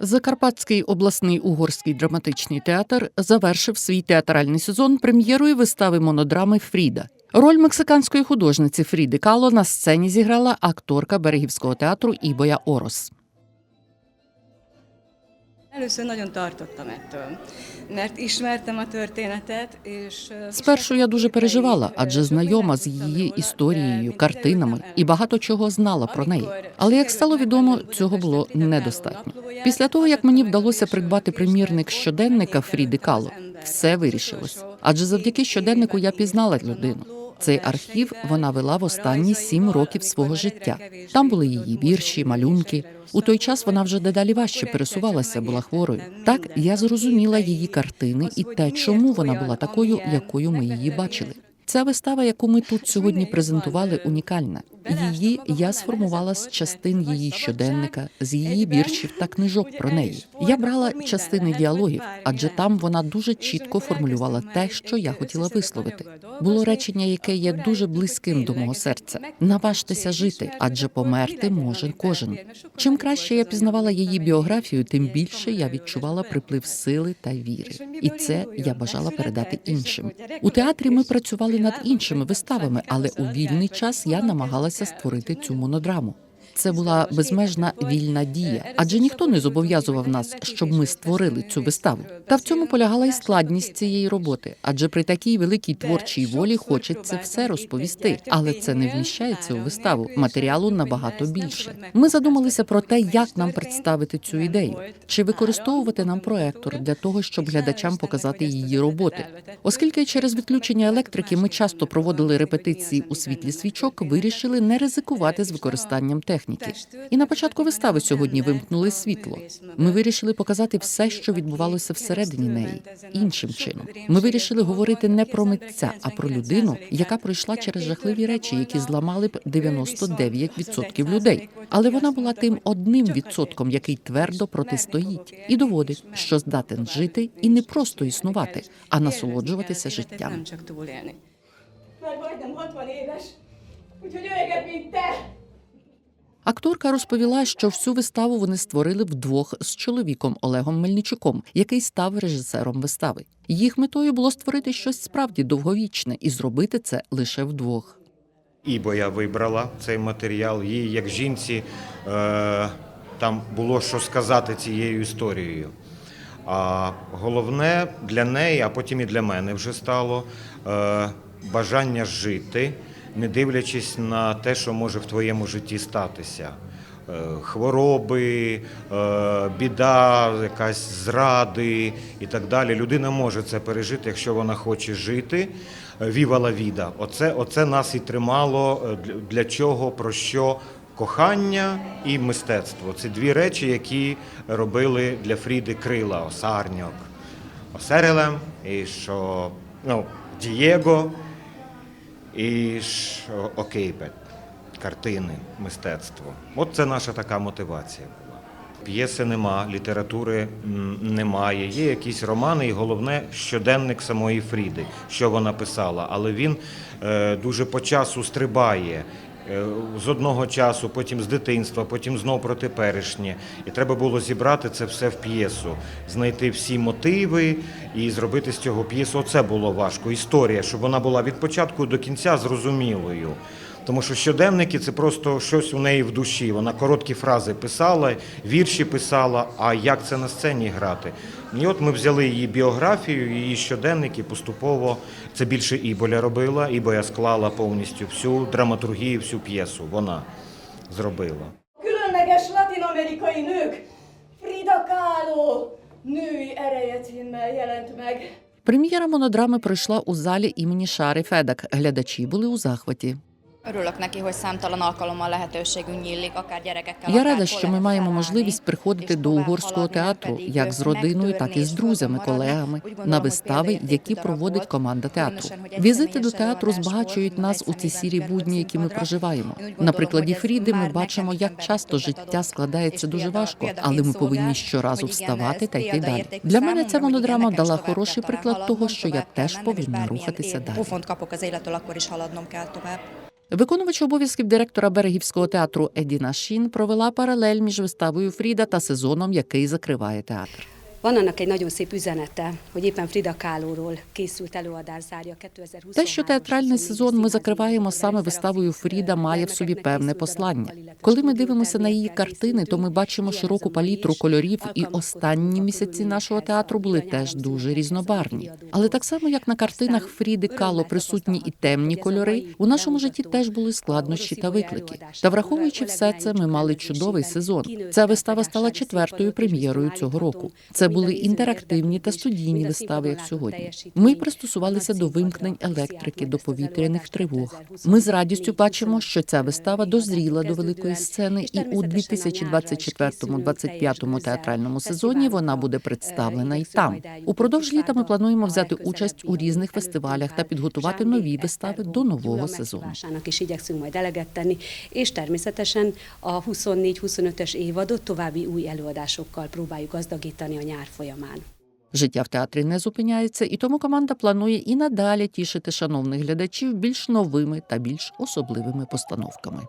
Закарпатський обласний угорський драматичний театр завершив свій театральний сезон прем'єрою вистави монодрами Фріда. Роль мексиканської художниці Фріди Кало на сцені зіграла акторка берегівського театру Ібоя Орос. Először nagyon tartottam ettől, mert ismertem a történetet, és... Спершу я дуже переживала, адже знайома з її історією, картинами і багато чого знала про неї. Але як стало відомо, цього було недостатньо. Після того, як мені вдалося придбати примірник щоденника Фріди Кало, все вирішилось. Адже завдяки щоденнику я пізнала людину. Цей архів вона вела в останні сім років свого життя. Там були її вірші, малюнки. У той час вона вже дедалі важче пересувалася, була хворою. Так я зрозуміла її картини і те, чому вона була такою, якою ми її бачили. Ця вистава, яку ми тут сьогодні презентували, унікальна. Її я сформувала з частин її щоденника, з її віршів та книжок про неї. Я брала частини діалогів, адже там вона дуже чітко формулювала те, що я хотіла висловити. Було речення, яке є дуже близьким до мого серця. Наважтеся жити, адже померти може кожен. Чим краще я пізнавала її біографію, тим більше я відчувала приплив сили та віри. І це я бажала передати іншим. У театрі ми працювали над іншими виставами, але у вільний час я намагалася створити цю монодраму. Це була безмежна вільна дія, адже ніхто не зобов'язував нас, щоб ми створили цю виставу. Та в цьому полягала й складність цієї роботи, адже при такій великій творчій волі хочеться все розповісти, але це не вміщається у виставу. Матеріалу набагато більше. Ми задумалися про те, як нам представити цю ідею, чи використовувати нам проектор для того, щоб глядачам показати її роботи. Оскільки через відключення електрики ми часто проводили репетиції у світлі свічок, вирішили не ризикувати з використанням техніки. І на початку вистави сьогодні вимкнули світло. Ми вирішили показати все, що відбувалося всередині неї, іншим чином. Ми вирішили говорити не про митця, а про людину, яка пройшла через жахливі речі, які зламали б 99% людей. Але вона була тим одним відсотком, який твердо протистоїть і доводить, що здатен жити і не просто існувати, а насолоджуватися життям. Túlélni. Majdnem 60 éves, úgyhogy öregebb, mint te. Акторка розповіла, що всю виставу вони створили вдвох з чоловіком Олегом Мельничуком, який став режисером вистави. Їх метою було створити щось справді довговічне і зробити це лише вдвох. Ібоя вибрала цей матеріал. Їй, як жінці, е, там було що сказати цією історією. А головне для неї, а потім і для мене вже стало е, бажання жити, не дивлячись на те, що може в твоєму житті статися. Е, Хвороби, е, біда, якась зради і так далі. Людина може це пережити, якщо вона хоче жити. Віва ла віда. Оце, оце нас і тримало. е, для- чого, про що? Кохання і мистецтво. Це дві речі, які робили для Фріди крила, осарньок. Осерелем, і що ну, Дієго, і ж Окейпет. Картини, мистецтво. От це наша така мотивація була. П'єси нема, літератури немає. Є якісь романи, і головне щоденник самої Фріди, що вона писала. Але він е, дуже по часу стрибає. Е, З одного часу, потім з дитинства, потім знов про теперішнє. І треба було зібрати це все в п'єсу, знайти всі мотиви і зробити з цього п'єсу. Оце було важко. Історія, щоб вона була від початку до кінця зрозумілою. Тому що щоденники це просто щось у неї в душі. Вона короткі фрази писала, вірші писала. А як це на сцені грати? І от ми взяли її біографію, її щоденники поступово. Це більше Іболя робила. Іболя склала повністю всю драматургію, всю п'єсу. Вона зробила. Különleges latin-amerikai nők, Frida Kahlo női ereje címmel jelent meg. Прем'єра монодрами пройшла у залі імені Шари Федак. Глядачі були у захваті. Örülök neki, hogy számtalan alkalommal lehetőségünk nyílik, akár gyerekekkel, Я рада, що ми маємо можливість приходити до угорського театру, як з родиною, так і з друзями, колегами на вистави, які проводить команда театру. Візити до театру збагачують нас у ці сірі будні, які ми проживаємо. На прикладі Фріди ми бачимо, як часто життя складається дуже важко, але ми повинні щоразу вставати та йти далі. Для мене ця монодрама дала хороший приклад того, що я теж повинна рухатися далі. Виконувач обов'язків директора берегівського театру Едіна Шін провела паралель між виставою Фріда та сезоном, який закриває театр. Van annak egy nagyon szép üzenete, hogy éppen Frida Kahlo-ról készült előadás zárja 2023 Те, що театральний сезон ми закриваємо саме виставою Фріда, має в собі певне послання. Коли ми дивимося на її картини, то ми бачимо широку палітру кольорів, і останні місяці нашого театру були теж дуже різнобарвні. Але так само, як на картинах Фріди Кало присутні і темні кольори, у нашому житті теж були складнощі та виклики. Та враховуючи все це, ми мали чудовий сезон. Ця вистава стала четвертою прем'єрою цього року. Це були інтерактивні та студійні вистави, як сьогодні. Ми пристосувалися до вимкнень електрики, до повітряних тривог. Ми з радістю бачимо, що ця вистава дозріла до великої сцени, і у 2024-2025 театральному сезоні вона буде представлена і там. Упродовж літа ми плануємо взяти участь у різних фестивалях та підготувати нові вистави до нового сезону. És természetesen a 24-25-ös évadot további új előadásokkal próbáljuk gazdagítani a nyár folyamán. Життя в театрі не зупиняється, і тому команда планує і надалі тішити шановних глядачів більш новими та більш особливими постановками.